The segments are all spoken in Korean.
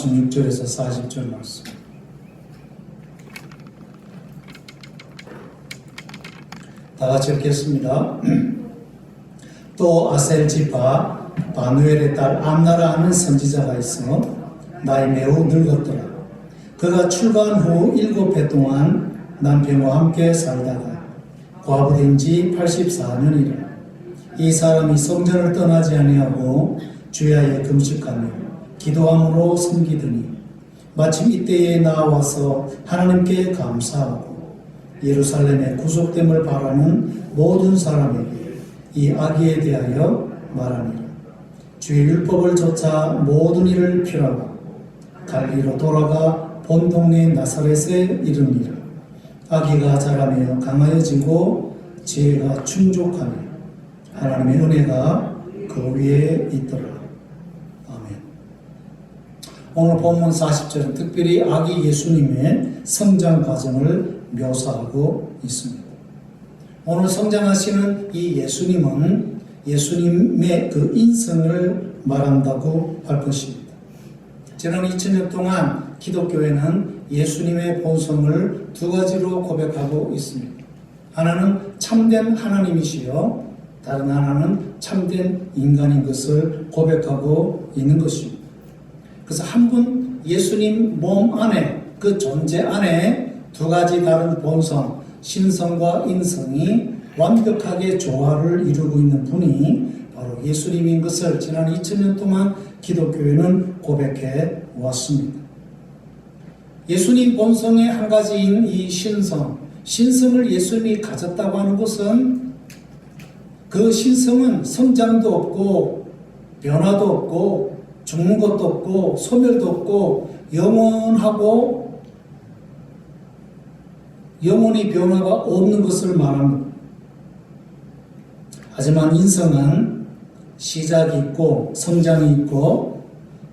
16절에서 40절 말씀. 다 같이 읽겠습니다. 또 아셀 지파 바누엘의 딸 암나라 하는 선지자가 있어 나이 매우 늙었더라. 그가 출가한 후 일곱 해 동안 남편과 함께 살다가 과부된 지 84년이라. 이 사람이 성전을 떠나지 아니하고 주야에 금식하며 기도함으로 섬기더니 마침 이때에 나와서 하나님께 감사하고 예루살렘의 구속됨을 바라는 모든 사람에게 이 아기에 대하여 말하니라. 주의 율법을 좇아 모든 일을 필하고 갈리로 돌아가 본 동네 나사렛에 이르니라. 아기가 자라며 강하여지고 지혜가 충족하며 하나님의 은혜가 그 위에 있더라. 오늘 본문 40절은 특별히 아기 예수님의 성장 과정을 묘사하고 있습니다. 오늘 성장하시는 이 예수님은 예수님의 그 인성을 말한다고 할 것입니다. 지난 2000년 동안 기독교회는 예수님의 본성을 두 가지로 고백하고 있습니다. 하나는 참된 하나님이시요, 다른 하나는 참된 인간인 것을 고백하고 있는 것입니다. 그래서 한 분 예수님 몸 안에 그 존재 안에 두 가지 다른 본성, 신성과 인성이 완벽하게 조화를 이루고 있는 분이 바로 예수님인 것을 지난 2000년 동안 기독교회는 고백해 왔습니다. 예수님 본성의 한 가지인 이 신성, 신성을 예수님이 가졌다고 하는 것은 그 신성은 성장도 없고 변화도 없고 죽는 것도 없고 소멸도 없고 영원하고 영원히 변화가 없는 것을 말합니다. 하지만 인성은 시작이 있고 성장이 있고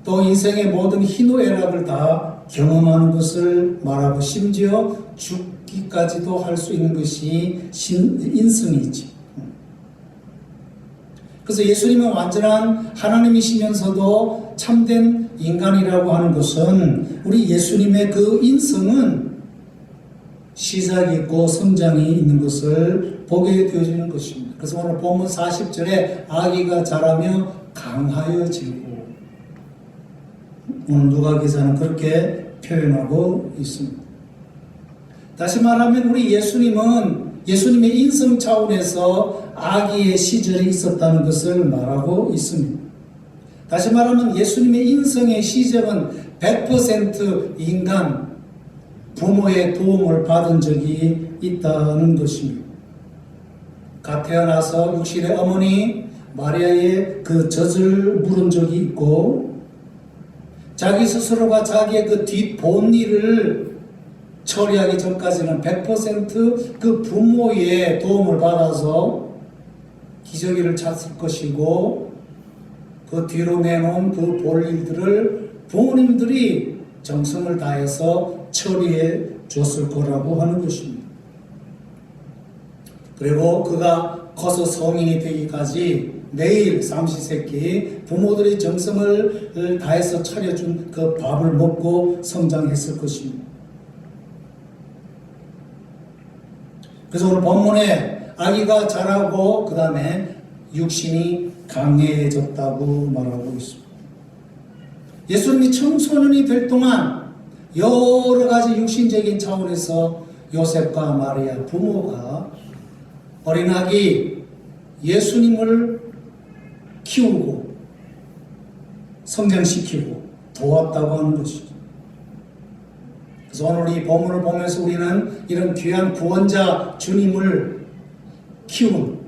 또 인생의 모든 희노애락을 다 경험하는 것을 말하고 심지어 죽기까지도 할 수 있는 것이 신, 인성이지. 그래서 예수님은 완전한 하나님이시면서도 참된 인간이라고 하는 것은 우리 예수님의 그 인성은 시작이 있고 성장이 있는 것을 보게 되어지는 것입니다. 그래서 오늘 본문 40절에 아기가 자라며 강하여지고 오늘 누가 기자는 그렇게 표현하고 있습니다. 다시 말하면 우리 예수님은 예수님의 인성 차원에서 아기의 시절이 있었다는 것을 말하고 있습니다. 다시 말하면 예수님의 인성의 시절은 100% 인간, 부모의 도움을 받은 적이 있다는 것입니다. 갓 태어나서 육신의 어머니 마리아의 그 젖을 물은 적이 있고 자기 스스로가 자기의 그 뒷본 일을 처리하기 전까지는 100%그 부모의 도움을 받아서 기저귀를 찼을 것이고 그 뒤로 내놓은 그 볼일들을 부모님들이 정성을 다해서 처리해 줬을 거라고 하는 것입니다. 그리고 그가 커서 성인이 되기까지 매일 삼시세끼 부모들이 정성을 다해서 차려준 그 밥을 먹고 성장했을 것입니다. 그래서 오늘 본문에 아기가 자라고 그 다음에 육신이 강해졌다고 말하고 있습니다. 예수님이 청소년이 될 동안 여러 가지 육신적인 차원에서 요셉과 마리아 부모가 어린 아기 예수님을 키우고 성장시키고 도왔다고 하는 것이죠. 그래서 오늘 이 본문을 보면서 우리는 이런 귀한 구원자 주님을 키운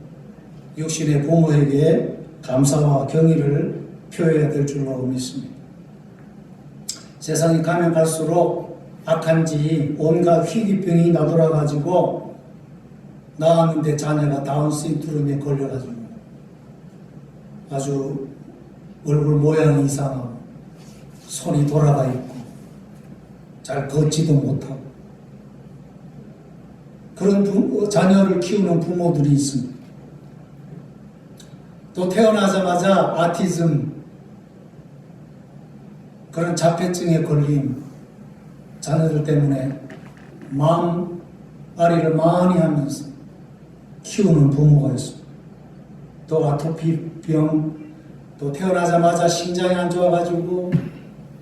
육신의 부모에게 감사와 경의를 표해야 될 줄로 믿습니다. 세상이 가면 갈수록 악한지 온갖 희귀병이 나돌아가지고 나왔는데 자녀가 다운 신드롬에 걸려가지고 아주 얼굴 모양이 이상하고 손이 돌아가 있고 잘 걷지도 못하고 그런 부, 자녀를 키우는 부모들이 있습니다. 또 태어나자마자 아티즘 그런 자폐증에 걸린 자녀들 때문에 마음 아리를 많이 하면서 키우는 부모가 있습니다. 또 아토피 병, 또 태어나자마자 심장이 안 좋아가지고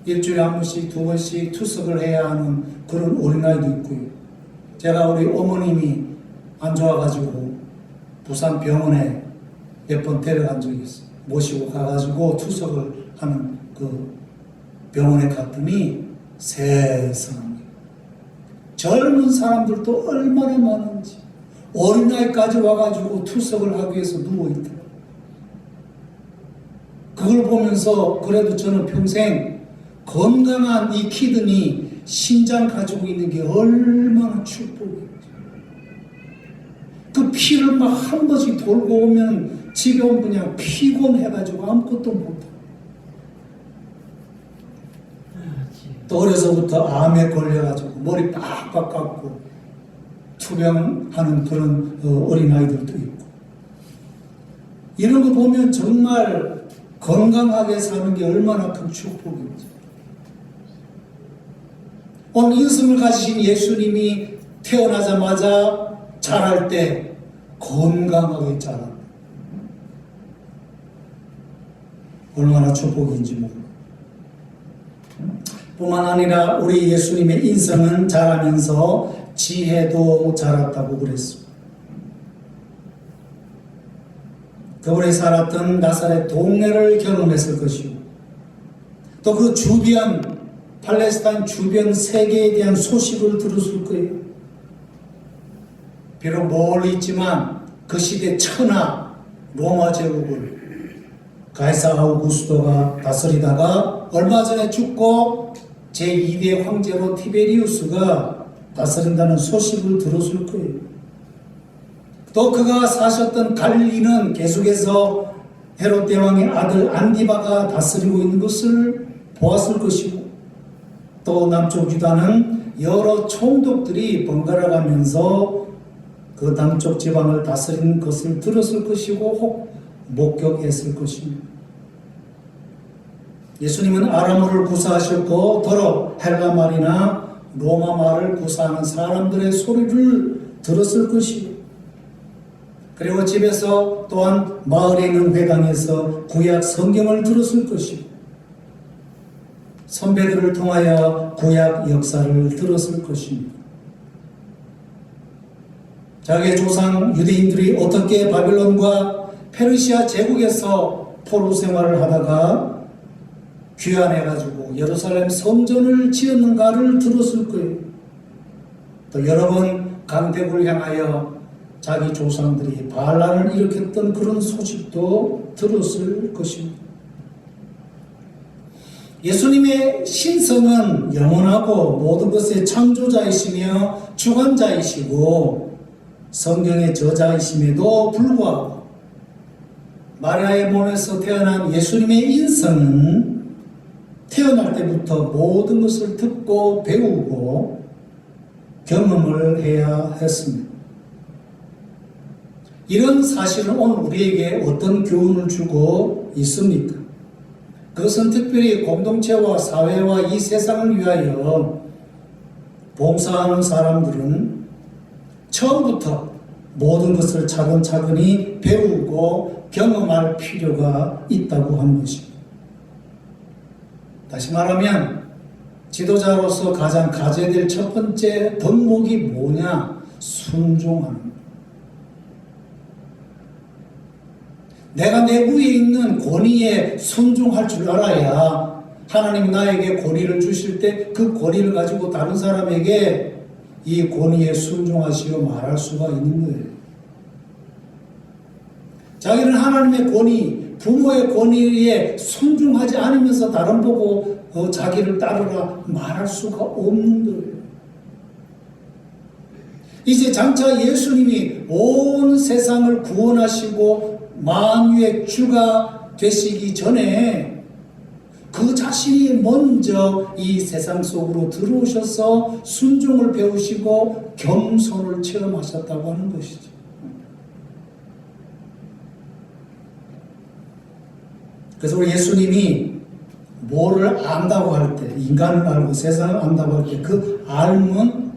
일주일에 한 번씩 두 번씩 투석을 해야 하는 그런 어린아이도 있고요. 제가 우리 어머님이 안 좋아가지고 부산 병원에 몇 번 데려간 적이 있어요. 모시고 가가지고 투석을 하는 그 병원에 갔더니 세상에 젊은 사람들도 얼마나 많은지 어린아이까지 와가지고 투석을 하기 위해서 누워있더라고요. 그걸 보면서 그래도 저는 평생 건강한 이 키드니 심장 가지고 있는 게 얼마나 축복이에요. 그 피를 막 한 번씩 돌고 오면 집에 오면 그냥 피곤해가지고 아무것도 못해. 또 어려서부터 암에 걸려가지고 머리 빡빡 깎고 투병하는 그런 어, 어린아이들도 있고 이런 거 보면 정말 건강하게 사는 게 얼마나 큰 축복인지 오늘 인성을 가지신 예수님이 태어나자마자 자랄 때 건강하게 자란다. 얼마나 축복인지 모르 뿐만 아니라 우리 예수님의 인성은 자라면서 지혜도 자랐다고 그랬습니다. 그분이 살았던 나사렛 동네를 경험했을 것이고 또 그 주변 팔레스타인 주변 세계에 대한 소식을 들었을 거예요. 비록 멀리 있지만 그 시대 천하 로마 제국을 가이사 아우구스도가 다스리다가 얼마 전에 죽고 제2대 황제로 티베리우스가 다스린다는 소식을 들었을 거예요. 또 그가 사셨던 갈릴리는 계속해서 헤롯 대왕의 아들 안디바가 다스리고 있는 것을 보았을 것이고 또 남쪽 유다는 여러 총독들이 번갈아 가면서 그 남쪽 지방을 다스리는 것을 들었을 것이고 혹 목격했을 것입니다. 예수님은 아람어를 구사하셨고 더러 헬라 말이나 로마 말을 구사하는 사람들의 소리를 들었을 것이고 그리고 집에서 또한 마을에 있는 회당에서 구약 성경을 들었을 것이고 선배들을 통하여 구약 역사를 들었을 것입니다. 자기의 조상 유대인들이 어떻게 바빌론과 페르시아 제국에서 포로 생활을 하다가 귀환해가지고 예루살렘 성전을 지었는가를 들었을 거예요. 또 여러 번 강대국을 향하여 자기 조상들이 반란을 일으켰던 그런 소식도 들었을 것입니다. 예수님의 신성은 영원하고 모든 것의 창조자이시며 주관자이시고 성경의 저자이심에도 불구하고 마리아의 몸에서 태어난 예수님의 인성은 태어날 때부터 모든 것을 듣고 배우고 경험을 해야 했습니다. 이런 사실은 오늘 우리에게 어떤 교훈을 주고 있습니까? 그것은 특별히 공동체와 사회와 이 세상을 위하여 봉사하는 사람들은 처음부터 모든 것을 차근차근히 배우고 경험할 필요가 있다고 하는 것입니다. 다시 말하면 지도자로서 가장 가져야 될 첫 번째 덕목이 뭐냐? 순종하는 내가 내 위에 있는 권위에 순종할 줄 알아야 하나님 나에게 권위를 주실 때 그 권위를 가지고 다른 사람에게 이 권위에 순종하시어 말할 수가 있는 거예요. 자기는 하나님의 권위, 부모의 권위에 순종하지 않으면서 다른 보고 어, 자기를 따르라 말할 수가 없는 거예요. 이제 장차 예수님이 온 세상을 구원하시고 만유의 주가 되시기 전에 그 자신이 먼저 이 세상 속으로 들어오셔서 순종을 배우시고 겸손을 체험하셨다고 하는 것이죠. 그래서 우리 예수님이 뭐를 안다고 할 때, 인간을 알고 세상을 안다고 할 때 그 알면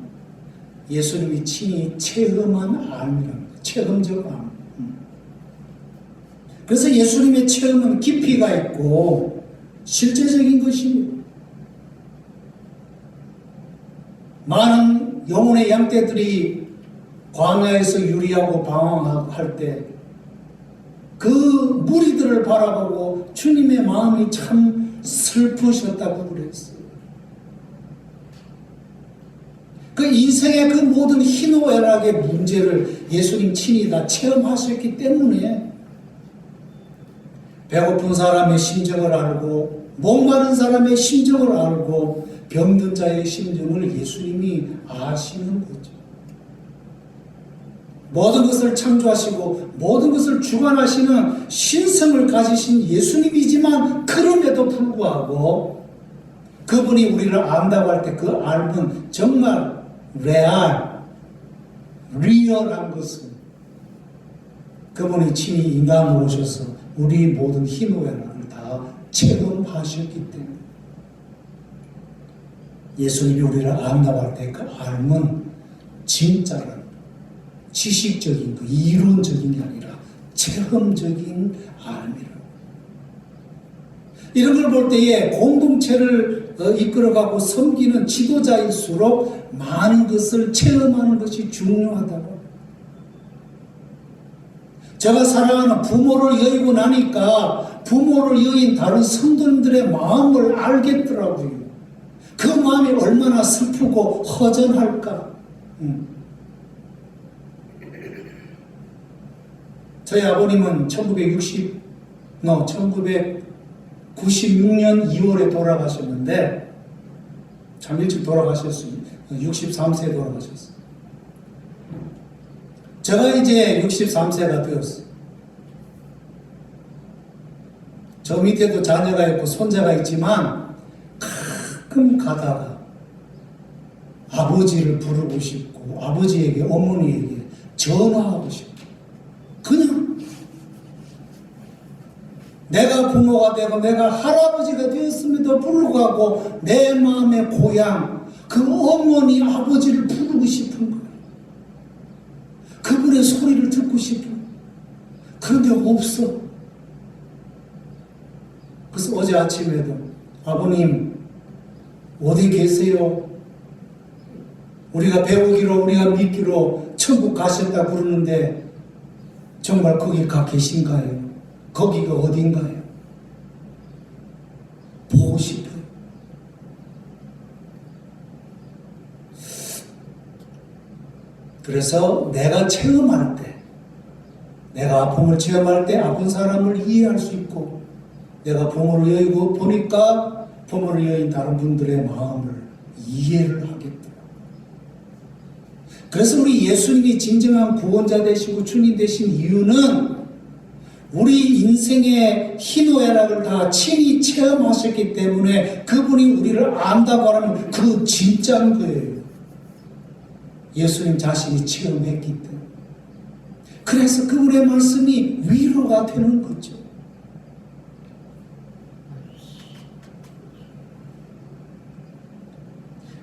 예수님이 친히 체험한 암이라는 거예요. 체험적 암. 음. 그래서 예수님의 체험은 깊이가 있고 실제적인 것입니다. 많은 영혼의 양떼들이 광야에서 유리하고 방황할 때 그 무리들을 바라보고 주님의 마음이 참 슬프셨다고 그랬어요. 그 인생의 그 모든 희노애락의 문제를 예수님 친히 다 체험하셨기 때문에 배고픈 사람의 심정을 알고 목마른 사람의 심정을 알고 병든 자의 심정을 예수님이 아시는 거죠. 모든 것을 창조하시고 모든 것을 주관하시는 신성을 가지신 예수님이지만 그럼에도 불구하고 그분이 우리를 안다고 할 때 그 알면 정말 레알, 리얼한 것은 그분이 친히 인간으로 오셔서 우리 모든 희노애락을 다 체험하셨기 때문에 예수님이 우리를 안다고 할때그 알면 진짜라는 지식적인 그 이론적인 게 아니라 체험적인 알미라. 이런 걸 볼 때에 공동체를 어, 이끌어가고 섬기는 지도자일수록 많은 것을 체험하는 것이 중요하다고. 제가 사랑하는 부모를 여의고 나니까 부모를 여인 다른 성도님들의 마음을 알겠더라고요. 그 마음이 얼마나 슬프고 허전할까. 음. 저희 아버님은 1960, no, 1996년 2월에 돌아가셨는데, 참 일찍 돌아가셨어요. 63세에 돌아가셨어요. 제가 이제 63세가 되었어요. 저 밑에도 자녀가 있고 손자가 있지만, 가끔 가다가 아버지를 부르고 싶고, 아버지에게, 어머니에게 전화하고 싶고, 그냥 내가 부모가 되고 내가 할아버지가 되었음에도 불구하고 내 마음의 고향 그 어머니 아버지를. 그분의 소리를 듣고 싶은 그런데 없어. 그래서 어제 아침에도 아버님 어디 계세요? 우리가 배우기로 우리가 믿기로 천국 가셨다 그러는데 정말 거기 가 계신가요? 거기가 어딘가요? 보고 싶어요. 그래서 내가 체험할 때, 내가 아픔을 체험할 때 아픈 사람을 이해할 수 있고, 내가 부모를 여의고 보니까 부모를 여인 다른 분들의 마음을 이해를 하겠더라. 그래서 우리 예수님이 진정한 구원자 되시고 주님 되신 이유는 우리 인생의 희노애락을 다 친히 체험하셨기 때문에 그분이 우리를 안다고 하면 그 진짜인 거예요. 예수님 자신이 체험했기 때문에. 그래서 그분의 말씀이 위로가 되는 거죠.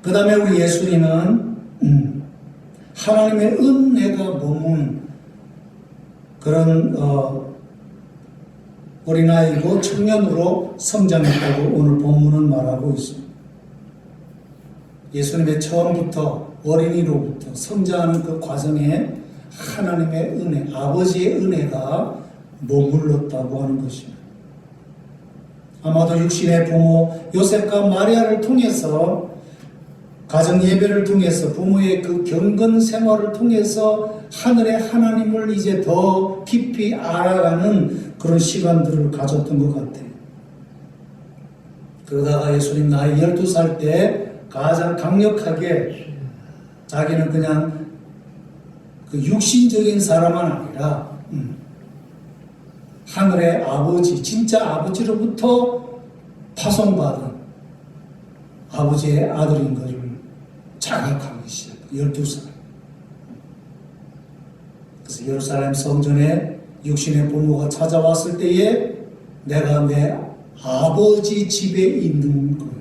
그 다음에 우리 예수님은 음, 하나님의 은혜가 머문 그런 어, 어린아이고 청년으로 성장했다고 오늘 본문은 말하고 있습니다. 예수님의 처음부터 어린이로부터 성장하는 그 과정에 하나님의 은혜, 아버지의 은혜가 머물렀다고 하는 것입니다. 아마도 육신의 부모 요셉과 마리아를 통해서 가정 예배를 통해서 부모의 그 경건 생활을 통해서 하늘의 하나님을 이제 더 깊이 알아가는 그런 시간들을 가졌던 것 같아요. 그러다가 예수님 나이 12살 때 가장 강력하게 자기는 그냥 그 육신적인 사람은 아니라 음, 하늘의 아버지, 진짜 아버지로부터 파송받은 아버지의 아들인 것을 자각하기 시작. 12살. 그래서 예루살렘 성전에 육신의 부모가 찾아왔을 때에 내가 내 아버지 집에 있는 거예요.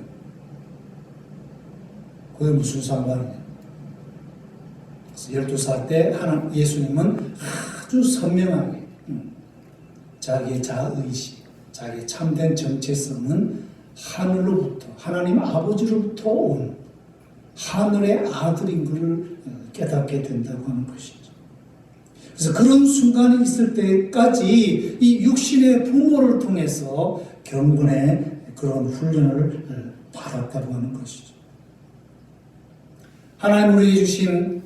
그게 무슨 상관이냐? 그래서 12살 때 하나 예수님은 아주 선명하게 음, 자기의 자의식, 자기의 참된 정체성은 하늘로부터 하나님 아버지로부터 온 하늘의 아들인 것을 깨닫게 된다고 하는 것이죠. 그래서 그런 순간이 있을 때까지 이 육신의 부모를 통해서 경건의 그런 훈련을 받았다고 하는 것이죠. 하나님 우리에게 주신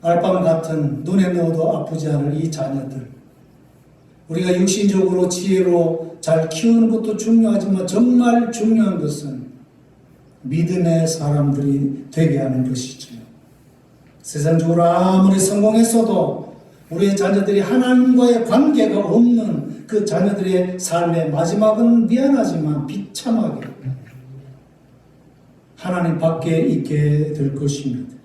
알밤 같은 눈에 넣어도 아프지 않을 이 자녀들 우리가 육신적으로 지혜로 잘 키우는 것도 중요하지만 정말 중요한 것은 믿음의 사람들이 되게 하는 것이죠. 세상적으로 아무리 성공했어도 우리의 자녀들이 하나님과의 관계가 없는 그 자녀들의 삶의 마지막은 미안하지만 비참하게 하나님 밖에 있게 될 것입니다.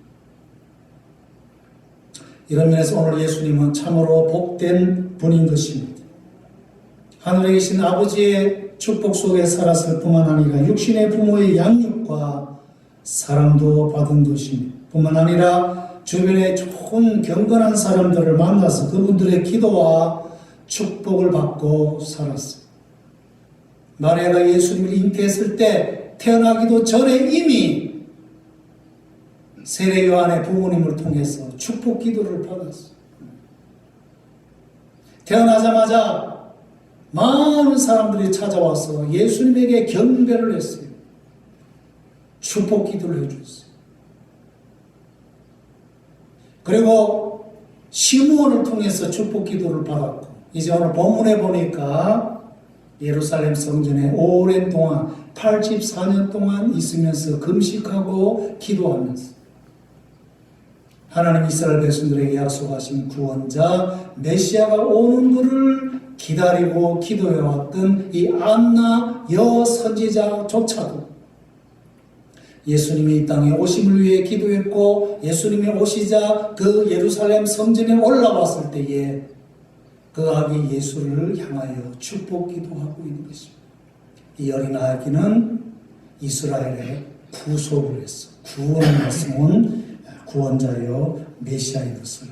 이런 면에서 오늘 예수님은 참으로 복된 분인 것입니다. 하늘에 계신 아버지의 축복 속에 살았을 뿐만 아니라 육신의 부모의 양육과 사랑도 받은 것입니다. 뿐만 아니라 주변에 좋은 경건한 사람들을 만나서 그분들의 기도와 축복을 받고 살았어요. 마리아가 예수님을 잉태했을 때 태어나기도 전에 이미 세례 요한의 부모님을 통해서 축복 기도를 받았어요. 태어나자마자 많은 사람들이 찾아와서 예수님에게 경배를 했어요. 축복 기도를 해줬어요. 그리고 시므온을 통해서 축복 기도를 받았고 이제 오늘 본문에 보니까 예루살렘 성전에 오랜 동안 84년 동안 있으면서 금식하고 기도하면서 하나님 이스라엘 백성들에게 약속하신 구원자 메시아가 오는 것을 기다리고 기도해왔던 이 안나 여 선지자조차도 예수님이 이 땅에 오심을 위해 기도했고 예수님이 오시자 그 예루살렘 성전에 올라왔을 때에 그 아기 예수를 향하여 축복 기도하고 있는 것입니다. 이 어린 아기는 이스라엘의 구속을 했어. 구원을 말씀은 구원자여 메시아의 것을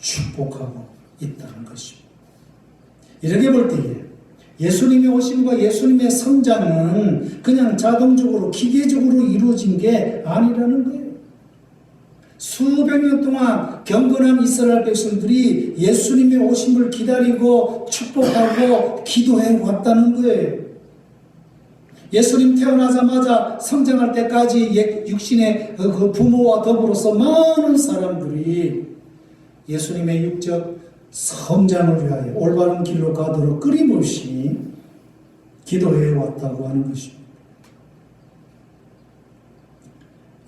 축복하고 있다는 것입니다. 이렇게 볼 때에 예수님의 오심과 예수님의 성장은 그냥 자동적으로 기계적으로 이루어진 게 아니라는 거예요. 수백 년 동안 경건한 이스라엘 백성들이 예수님의 오심을 기다리고 축복하고 기도해 왔다는 거예요. 예수님 태어나자마자 성장할 때까지 육신의 그 부모와 더불어서 많은 사람들이 예수님의 육적 성장을 위하여 올바른 길로 가도록 끊임없이 기도해 왔다고 하는 것입니다.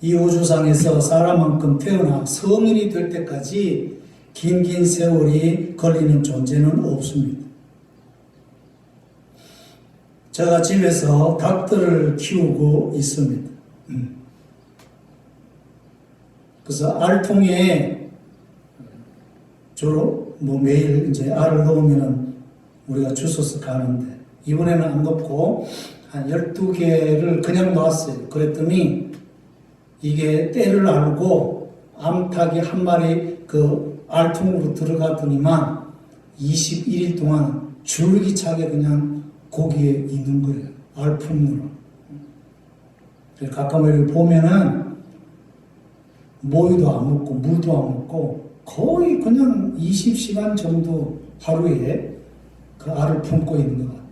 이 우주상에서 사람만큼 태어나 성인이 될 때까지 긴긴 세월이 걸리는 존재는 없습니다. 제가 집에서 닭들을 키우고 있습니다. 음. 그래서 알통에 주로 뭐 매일 이제 알을 넣으면은 우리가 주워서 가는데 이번에는 안 넣고 한 12개를 그냥 놨어요. 그랬더니 이게 때를 알고 암탉이 한 마리 그 알통으로 들어가더니만 21일 동안 줄기차게 그냥 거기에 있는 거예요. 알품으로. 가끔을 보면은 모이도 안 먹고 물도 안 먹고 거의 그냥 20시간 정도 하루에 그 알을 품고 있는 것 같아요.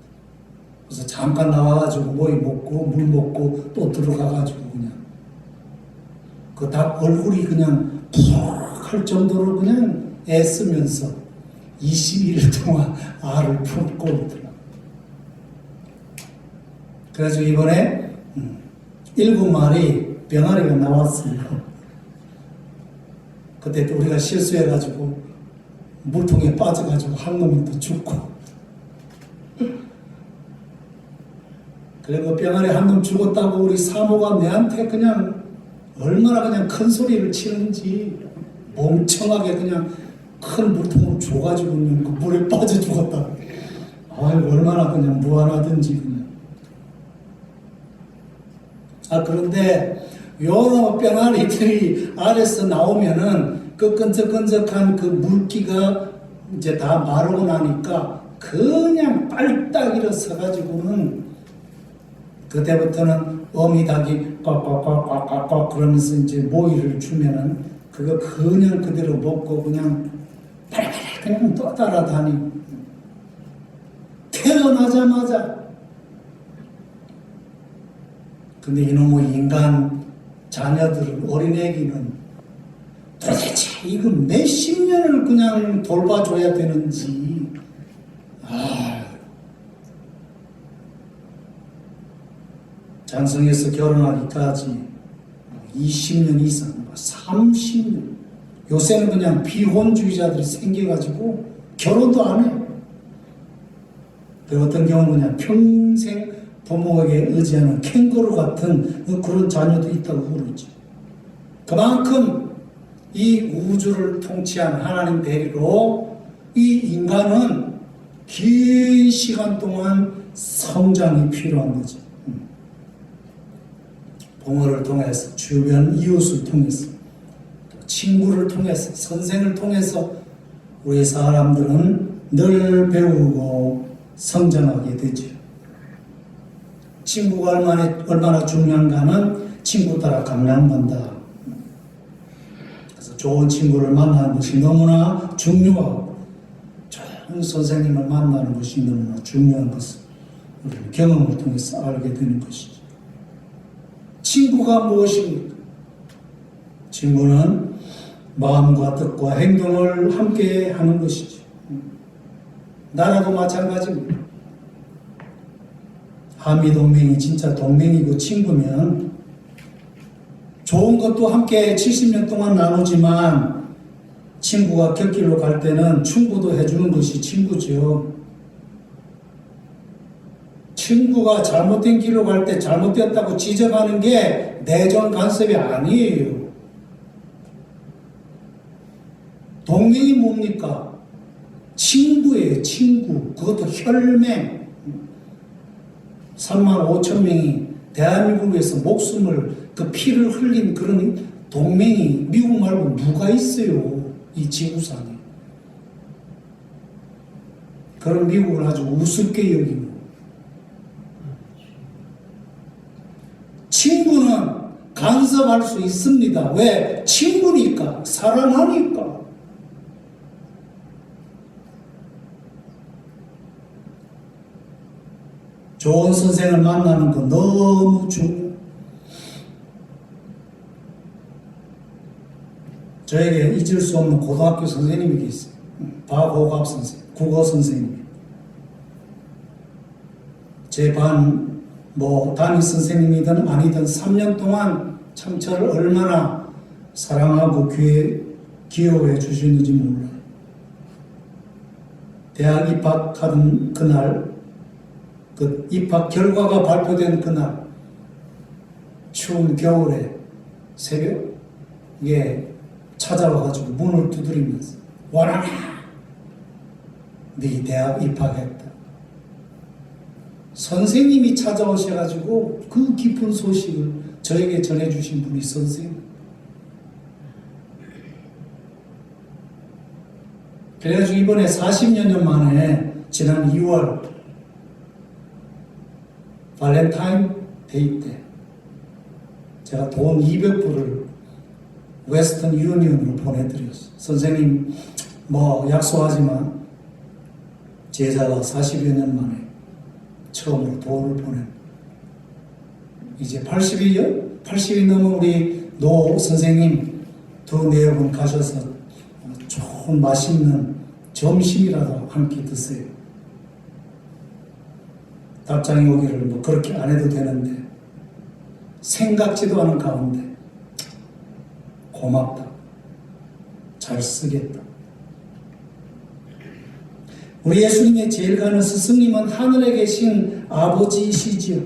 그래서 잠깐 나와가지고 모이 먹고 물 먹고 또 들어가가지고 그냥 그닭 얼굴이 그냥 푹할 정도로 그냥 애쓰면서 21일 동안 알을 품고 있더라. 그래서 이번에 음, 일곱 마리 병아리가 나왔어요. 그때 또 우리가 실수해가지고 물통에 빠져가지고 한 놈이 또 죽고 그리고 병아리 한 놈 죽었다고 우리 사모가 내한테 그냥 얼마나 그냥 큰 소리를 치는지 멍청하게 그냥 큰 물통을 줘가지고 그 물에 빠져 죽었다. 아유 얼마나 그냥 무한하든지 그냥 아 그런데 요런 뼈다리들이 아래서 나오면은 그 끈적끈적한 그 물기가 이제 다 마르고 나니까 그냥 빨딱 일어서가지고는 그때부터는 어미닭이 꽉꽉꽉꽉꽉 그러면서 이제 모이를 주면은 그거 그냥 그대로 먹고 그냥 그냥 또 따라다니고 태어나자마자 근데 이놈의 인간 자녀들은 어린애기는 도대체 이거 몇십 년을 그냥 돌봐줘야 되는지. 아. 장성에서 결혼하기까지 20년 이상 30년. 요새는 그냥 비혼주의자들이 생겨가지고 결혼도 안 해요 그 어떤 경우는 그냥 평생 부모에게 의지하는 캥거루 같은 그런 자녀도 있다고 그러죠. 그만큼 이 우주를 통치한 하나님 대리로 이 인간은 긴 시간 동안 성장이 필요한 거죠. 음. 부모를 통해서, 주변 이웃을 통해서, 또 친구를 통해서, 선생을 통해서 우리 사람들은 늘 배우고 성장하게 되죠. 친구가 얼마나, 얼마나 중요한가는 친구 따라 감량받다. 그래서 좋은 친구를 만나는 것이 너무나 중요하고, 좋은 선생님을 만나는 것이 너무나 중요한 것을 경험을 통해서 알게 되는 것이죠. 친구가 무엇입니까? 친구는 마음과 뜻과 행동을 함께 하는 것이죠. 나라도 마찬가지입니다. 한미 동맹이 진짜 동맹이고 친구면 좋은 것도 함께 70년 동안 나누지만 친구가 곁길로 갈 때는 충고도 해주는 것이 친구죠. 친구가 잘못된 길로 갈 때 잘못됐다고 지적하는 게 내정 간섭이 아니에요. 동맹이 뭡니까? 친구예요, 친구. 그것도 혈맹. 3만 5천 명이 대한민국에서 목숨을 그 피를 흘린 그런 동맹이 미국 말고 누가 있어요? 이 지구상에. 그런 미국을 아주 우습게 여기고. 친구는 간섭할 수 있습니다. 왜? 친구니까, 사랑하니까. 좋은 선생을 만나는 거 너무 중요. 저에게 잊을 수 없는 고등학교 선생님이 계세요. 박호갑 선생, 국어 선생님. 제 반, 뭐, 담임 선생님이든 아니든 3년 동안 참 저를 얼마나 사랑하고 귀에 기여해 주셨는지 몰라요. 대학 입학하던 그날, 그 입학 결과가 발표된 그날 추운 겨울에 새벽에 찾아와가지고 문을 두드리면서 와라 네 대학 입학했다. 선생님이 찾아오셔가지고 그 깊은 소식을 저에게 전해주신 분이 선생님. 그래가지고 이번에 40여 년 만에 지난 2월 발렌타인 데이 때 제가 돈 200불을 웨스턴 유니언으로 보내드렸어요. 선생님 뭐 약속하지만 제자가 40여 년 만에 처음으로 돈을 보낸 이제 80이 80이 넘은 우리 노 선생님 두 네 분 가셔서 좋은 맛있는 점심이라도 함께 드세요. 답장이 오기를 뭐 그렇게 안 해도 되는데 생각지도 않은 가운데 고맙다. 잘 쓰겠다. 우리 예수님의 제일 가는 스승님은 하늘에 계신 아버지이시지요.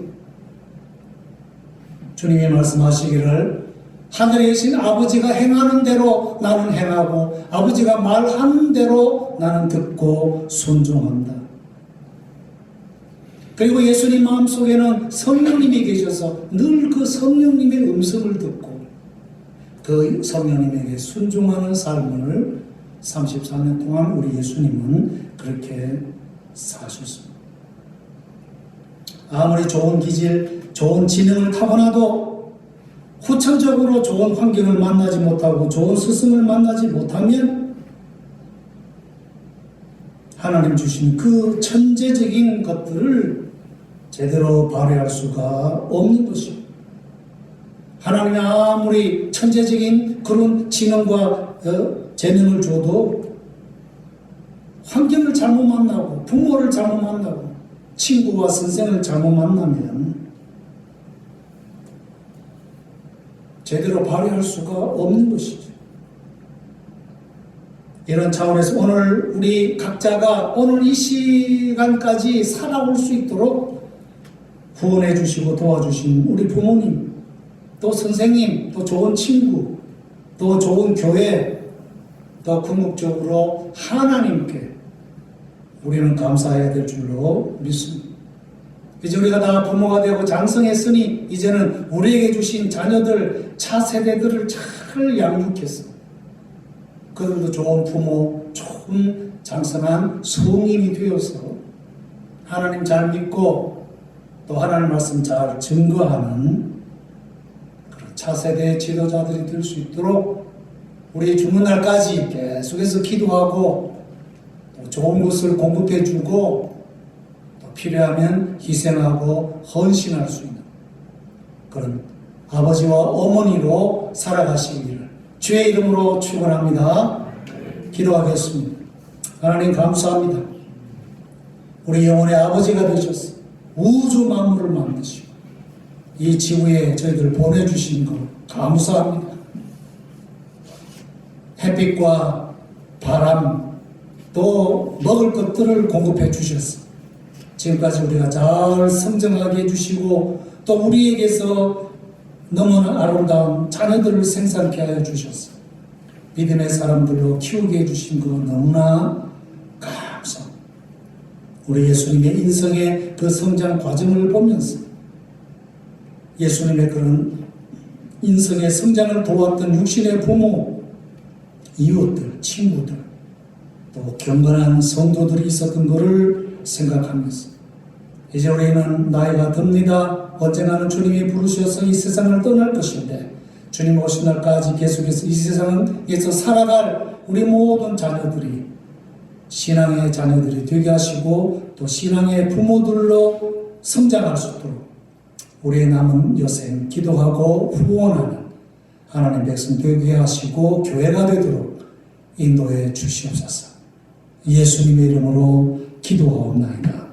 주님이 말씀하시기를 하늘에 계신 아버지가 행하는 대로 나는 행하고 아버지가 말하는 대로 나는 듣고 순종한다. 그리고 예수님 마음속에는 성령님이 계셔서 늘 그 성령님의 음성을 듣고 그 성령님에게 순종하는 삶을 34년 동안 우리 예수님은 그렇게 사셨습니다. 아무리 좋은 기질, 좋은 지능을 타고나도 후천적으로 좋은 환경을 만나지 못하고 좋은 스승을 만나지 못하면 하나님 주신 그 천재적인 것들을 제대로 발휘할 수가 없는 것이요. 하나님이 아무리 천재적인 그런 지능과 어, 재능을 줘도 환경을 잘못 만나고 부모를 잘못 만나고 친구와 선생을 잘못 만나면 제대로 발휘할 수가 없는 것이죠. 이런 차원에서 오늘 우리 각자가 오늘 이 시간까지 살아올 수 있도록 후원해 주시고 도와주신 우리 부모님, 또 선생님, 또 좋은 친구, 또 좋은 교회, 또 궁극적으로 하나님께 우리는 감사해야 될 줄로 믿습니다. 이제 우리가 다 부모가 되고 장성했으니 이제는 우리에게 주신 자녀들, 차세대들을 잘 양육해서 그들도 좋은 부모, 좋은 장성한 성인이 되어서 하나님 잘 믿고 또 하나님 말씀 잘 증거하는 그런 차세대 지도자들이 될 수 있도록 우리 죽는 날까지 계속해서 기도하고 또 좋은 것을 공급해 주고 또 필요하면 희생하고 헌신할 수 있는 그런 아버지와 어머니로 살아가시기를 주의 이름으로 축원합니다. 기도하겠습니다. 하나님 감사합니다. 우리 영혼의 아버지가 되셔서 우주 만물을 만드시고 이 지구에 저희들 보내주신 것 감사합니다. 햇빛과 바람 또 먹을 것들을 공급해 주셨어. 지금까지 우리가 잘 성장하게 해주시고 또 우리에게서 너무나 아름다운 자녀들을 생산케 하여 주셨어. 믿음의 사람들로 키우게 해주신 거 너무나. 우리 예수님의 인성의 그 성장 과정을 보면서 예수님의 그런 인성의 성장을 도왔던 육신의 부모, 이웃들, 친구들, 또 경건한 성도들이 있었던 것을 생각하면서 이제 우리는 나이가 듭니다. 언젠가는 주님이 부르셔서 이 세상을 떠날 것인데 주님 오신 날까지 계속해서 이 세상에서 살아갈 우리 모든 자녀들이 신앙의 자녀들이 되게 하시고 또 신앙의 부모들로 성장할 수 있도록 우리의 남은 여생 기도하고 후원하는 하나님 백성 되게 하시고 교회가 되도록 인도해 주시옵소서. 예수님의 이름으로 기도하옵나이다.